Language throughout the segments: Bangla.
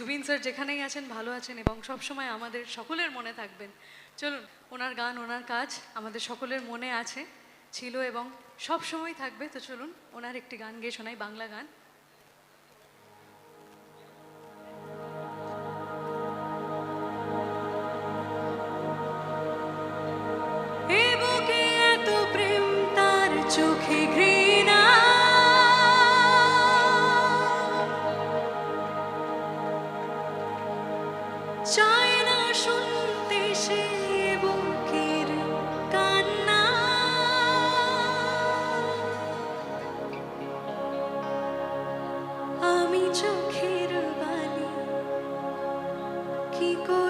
জুবিন স্যার যেখানেই আছেন, ভালো আছেন এবং সবসময় আমাদের সকলের মনে থাকবেন। চলুন, ওনার গান, ওনার কাজ আমাদের সকলের মনে আছে, ছিল এবং সবসময় থাকবে। তো চলুন, ওনার একটি গান গেয়ে শোনাই, বাংলা গান। চায় না সে বুকের কান্না। আমি চোখের বালি কি করে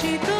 te.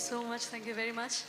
so much. Thank you very much.